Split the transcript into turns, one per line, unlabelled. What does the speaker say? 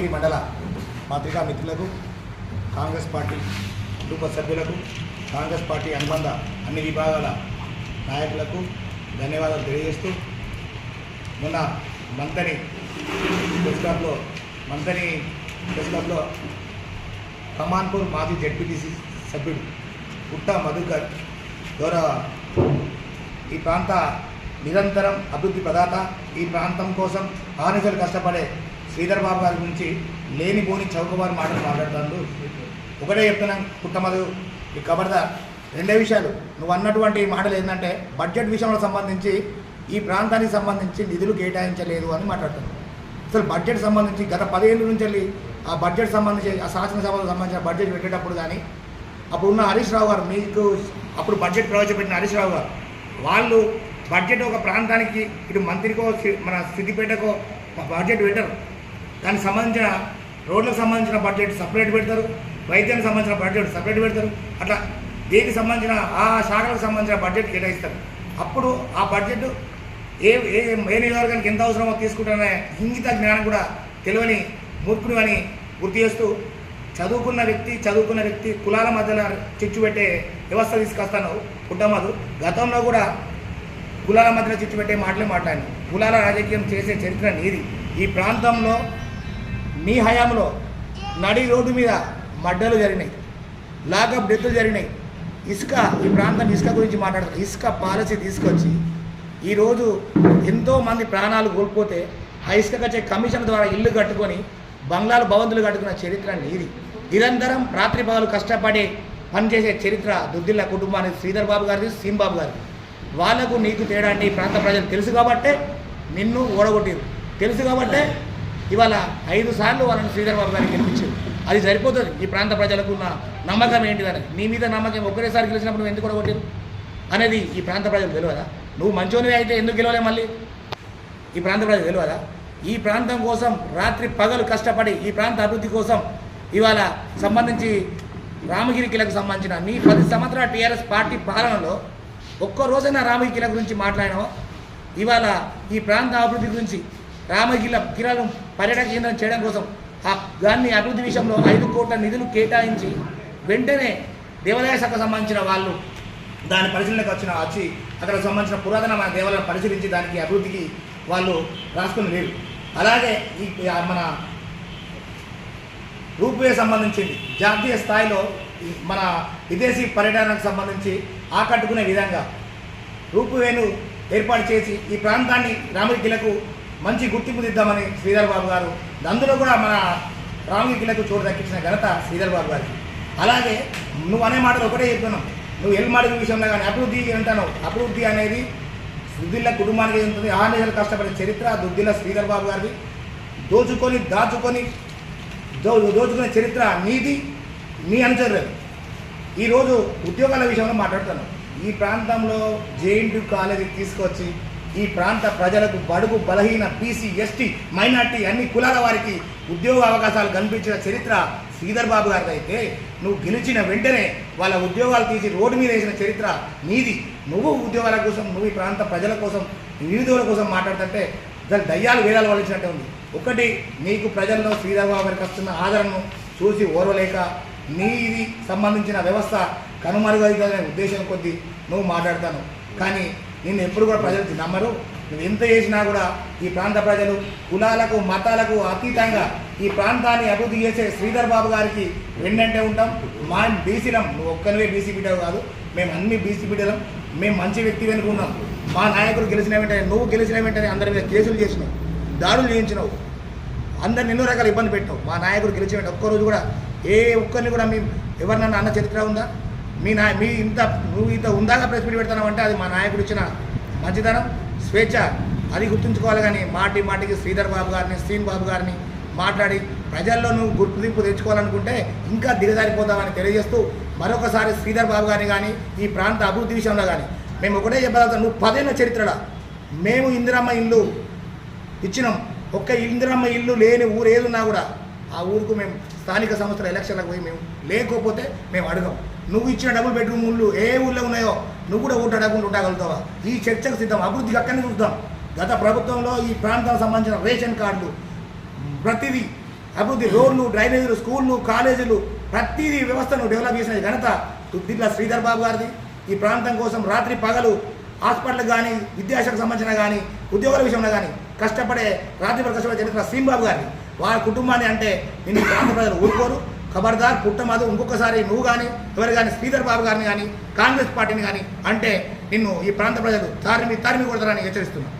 రామగిరి మండల పాత్రికా మిత్రులకు కాంగ్రెస్ పార్టీ కుటుంబ సభ్యులకు కాంగ్రెస్ పార్టీ అనుబంధ అన్ని విభాగాల నాయకులకు ధన్యవాదాలు తెలియజేస్తూ మొన్న మంతని ప్రెస్ క్లబ్లో మంతని ప్రెస్ క్లబ్లో కమాన్పూర్ మాజీ జడ్పీటీసీ సభ్యుడు పుట్ట మధుకర్ గౌరవ ఈ ప్రాంత నిరంతరం అభివృద్ధి ప్రదాత ఈ ప్రాంతం కోసం ఆనిసలు కష్టపడే శ్రీధర్ బాబు గారి గురించి లేనిపోని చౌకబారు మాటలు మాట్లాడుతాను ఒకటే చెప్తున్నాను కుట్టమదు ఈ కబర్దార్ రెండే విషయాలు. నువ్వు అన్నటువంటి మాటలు ఏంటంటే బడ్జెట్ విషయంలో సంబంధించి ఈ ప్రాంతానికి సంబంధించి నిధులు కేటాయించలేదు అని మాట్లాడుతున్నాను అసలు బడ్జెట్ సంబంధించి గత పదిహేను నుంచి వెళ్ళి ఆ బడ్జెట్ సంబంధించి ఆ శాసనసభకు సంబంధించిన బడ్జెట్ పెట్టేటప్పుడు కానీ అప్పుడున్న హరీష్ రావు గారు మీకు అప్పుడు బడ్జెట్ ప్రవేశపెట్టిన హరీష్ రావు గారు వాళ్ళు బడ్జెట్ ఒక ప్రాంతానికి ఇటు మంత్రికో సి- మన సిద్దిపేటకో బడ్జెట్ పెట్టరు. దానికి సంబంధించిన రోడ్లకు సంబంధించిన బడ్జెట్ సపరేట్ పెడతారు వైద్యానికి సంబంధించిన బడ్జెట్ సపరేట్ పెడతారు. అట్లా దేనికి సంబంధించిన ఆ శాఖలకు సంబంధించిన బడ్జెట్ కేటాయిస్తారు. అప్పుడు ఆ బడ్జెట్ ఏ ఏ ఏ నియోజకవర్గానికి ఎంత అవసరమో తీసుకుంటానే ఇంగిత జ్ఞానం కూడా తెలియని మూర్ఖుడు అని గుర్తు చేస్తూ చదువుకున్న వ్యక్తి చదువుకున్న వ్యక్తి కులాల మధ్యన చిచ్చు పెట్టే వ్యవస్థ తీసుకొస్తాను కుటుంబాలు గతంలో కూడా కులాల మధ్యన చిచ్చు పెట్టే మాటలే మాట్లాడి కులాల రాజకీయం చేసే చరిత్ర నీది. ఈ ప్రాంతంలో నీ హయాంలో నడి రోడ్డు మీద మడ్డలు జరిగినాయి లాకప్ డెత్తులు జరిగినాయి. ఇసుక ఈ ప్రాంతం ఇసుక గురించి మాట్లాడుతారు ఇసుక పాలసీ తీసుకొచ్చి ఈరోజు ఎంతోమంది ప్రాణాలు కోల్పోతే ఆ ఇసుక వచ్చే కమిషన్ ద్వారా ఇల్లు కట్టుకొని బంగ్లాలు భవంతులు కట్టుకున్న చరిత్ర నీది. నిరంతరం రాత్రి పగలు కష్టపడి పనిచేసే చరిత్ర దుద్దిల్ల కుటుంబానికి శ్రీధర్ బాబు గారిది సీంబాబు గారిది. వాళ్ళకు నీకు తేడా నీ ప్రాంత ప్రజలు తెలుసు కాబట్టే నిన్ను ఓడగొట్టిరు. తెలుసు కాబట్టే ఇవాళ ఐదు సార్లు వాళ్ళని శ్రీధర్ బాబు గారికి గెలిపించారు. అది సరిపోతుంది. ఈ ప్రాంత ప్రజలకు ఉన్న నమ్మకం ఏంటిదని నీ మీద నమ్మకం ఒక్కరేసారి గెలిచినప్పుడు నువ్వు ఎందుకు ఓడగొట్టారు అనేది ఈ ప్రాంత ప్రజలు తెలియదా? నువ్వు మంచోనివి అయితే ఎందుకు గెలవలే మళ్ళీ? ఈ ప్రాంత ప్రజలు తెలియదా? ఈ ప్రాంతం కోసం రాత్రి పగలు కష్టపడి ఈ ప్రాంత అభివృద్ధి కోసం ఇవాళ సంబంధించి రామగిరి కిలకు సంబంధించిన నీ పది సంవత్సరాల టీఆర్ఎస్ పార్టీ పాలనలో ఒక్క రోజైనా రామగిరి కిల గురించి మాట్లాడినావా? ఇవాళ ఈ ప్రాంత అభివృద్ధి గురించి రామగిరి కిలను పర్యాటక కేంద్రం చేయడం కోసం ఆ దాన్ని అభివృద్ధి విషయంలో ఐదు కోట్ల నిధులు కేటాయించి వెంటనే దేవాలయ శాఖకు సంబంధించిన వాళ్ళు దాని పరిశీలనకు వచ్చిన వచ్చి అక్కడ సంబంధించిన పురాతన మన దేవాలయం పరిశీలించి దానికి అభివృద్ధికి వాళ్ళు రాసుకుని లేరు అలాగే ఈ మన రూపువే సంబంధించింది. జాతీయ స్థాయిలో మన విదేశీ పర్యటనకు సంబంధించి ఆకట్టుకునే విధంగా రూపువేను ఏర్పాటు చేసి ఈ ప్రాంతాన్ని రామగిరిలకు మంచి గుర్తింపు దిద్దామని శ్రీధర్ బాబు గారు. అందులో కూడా మన రామగిరిలకు చోటు దక్కించిన ఘనత శ్రీధర్ బాబు గారికి అలాగే నువ్వు అనే మాటలు ఒకటే చెప్తున్నావు. నువ్వు ఎల్ మాటల విషయంలో కానీ అభివృద్ధి అంటాను అభివృద్ధి అనేది దుద్దిల్ల కుటుంబానికి ఉంటుంది ఆ నెలలు కష్టపడే చరిత్ర దుద్దిల్ల శ్రీధర్ బాబు గారిది. దోచుకొని దాచుకొని దో దోచుకునే చరిత్ర నీది నీ అనుచరులు ఈరోజు ఉద్యోగాల విషయంలో మాట్లాడుతాను ఈ ప్రాంతంలో జేఎన్టీ కాలేజీ తీసుకొచ్చి ఈ ప్రాంత ప్రజలకు బడుగు బలహీన బీసీ ఎస్టీ మైనార్టీ అన్ని కులాల వారికి ఉద్యోగ అవకాశాలు కల్పించిన చరిత్ర శ్రీధర్ బాబు గారిది అయితే నువ్వు గెలిచిన వెంటనే వాళ్ళ ఉద్యోగాలు తీసి రోడ్డు మీద వేసిన చరిత్ర నీది. నువ్వు ఉద్యోగాల కోసం నువ్వు ఈ ప్రాంత ప్రజల కోసం నిరుద్యోగుల కోసం మాట్లాడుతుంటే దాని దయ్యాలు వేదాలు వలిచినట్టే ఉంది. ఒకటి నీకు ప్రజల్లో శ్రీధర్ బాబు గారికి వస్తున్న ఆదరణను చూసి ఓర్వలేక నీది సంబంధించిన వ్యవస్థ కనుమరుగైతుందనే ఉద్దేశం కొద్దీ నువ్వు మాట్లాడతాను. కానీ నిన్ను ఎప్పుడు కూడా ప్రజలు నమ్మరు. నువ్వు ఎంత చేసినా కూడా ఈ ప్రాంత ప్రజలు కులాలకు మతాలకు అతీతంగా ఈ ప్రాంతాన్ని అభివృద్ధి చేసే శ్రీధర్ బాబు గారికి వెన్నంటే ఉంటాం. మా బీసీలం నువ్వు ఒక్కనివే బీసీ బిడ్డవు కాదు. మేము అన్ని బీసీ బిడ్డలం. మేము మంచి వ్యక్తి వెనుకున్నాం. మా నాయకుడు గెలిచిన వెంటనే నువ్వు గెలిచిన వెంటనే అందరి మీద కేసులు చేసినావు దాడులు చేయించినావు. అందరిని ఎన్నో రకాల ఇబ్బంది పెట్టావు మా నాయకుడు గెలిచిన వెంటనే ఒక్కరోజు కూడా ఏ ఒక్కరిని కూడా మేము ఎవరినన్నా అన్న చరిత్ర ఉందా? మీ నాయ మీ ఇంత నువ్వు ఇంత ఉందాక ప్రెస్ మీట్ అది మా నాయకుడు ఇచ్చిన మంచితనం స్వేచ్ఛ. అది గుర్తుంచుకోవాలి కానీ మాటి మాటికి శ్రీధర్ బాబు గారిని శ్రీన్ బాబు గారిని మాట్లాడి ప్రజల్లో నువ్వు గుర్తింపు తెచ్చుకోవాలనుకుంటే ఇంకా దిగజారిపోతామని తెలియజేస్తూ మరొకసారి శ్రీధర్ బాబు గారిని కానీ ఈ ప్రాంత అభివృద్ధి విషయంలో కానీ మేము ఒకటే చెప్పగలుగుతాం నువ్వు పదేళ్ళ చరిత్రలో మేము ఇందిరమ్మ ఇల్లు ఇచ్చినాం. ఒక్క ఇందిరమ్మ ఇల్లు లేని ఊరు ఏదున్నా కూడా ఆ ఊరుకు మేము స్థానిక సంస్థల ఎలక్షన్లకు పోయి మేము లేకపోతే మేము అడగం. నువ్వు ఇచ్చిన డబుల్ బెడ్రూమ్ ఊళ్ళు ఏ ఊళ్ళో ఉన్నాయో నువ్వు కూడా ఊట అడగకుండా ఉండగలుగుతావా? ఈ చర్చకు సిద్ధం అభివృద్ధికి అక్కడనే చూద్దాం. గత ప్రభుత్వంలో ఈ ప్రాంతాలకు సంబంధించిన రేషన్ కార్డులు ప్రతిదీ అభివృద్ధి రోడ్లు డ్రైనేజీలు స్కూళ్ళు కాలేజీలు ప్రతిదీ వ్యవస్థను డెవలప్ చేసిన ఘనత దుద్దిట్ల శ్రీధర్ బాబు గారిది. ఈ ప్రాంతం కోసం రాత్రి పగలు హాస్పిటల్ కానీ విద్యాశాఖకు సంబంధించిన కానీ ఉద్యోగాల విషయంలో కానీ కష్టపడే రాత్రి పగలు కష్టపడే చరిత్ర శ్రీంబాబు గారిని వారి కుటుంబాన్ని అంటే నేను ప్రాంత ప్రజలు ఊరుకోరు. ఖబర్దార్ పుట్టమదు ఇంకొకసారి నువ్వు కానీ ఎవరు కానీ శ్రీధర్ బాబు గారిని కానీ కాంగ్రెస్ పార్టీని కానీ అంటే నిన్ను ఈ ప్రాంత ప్రజలు తారిమి తారిమి కొడతారని హెచ్చరిస్తున్నాను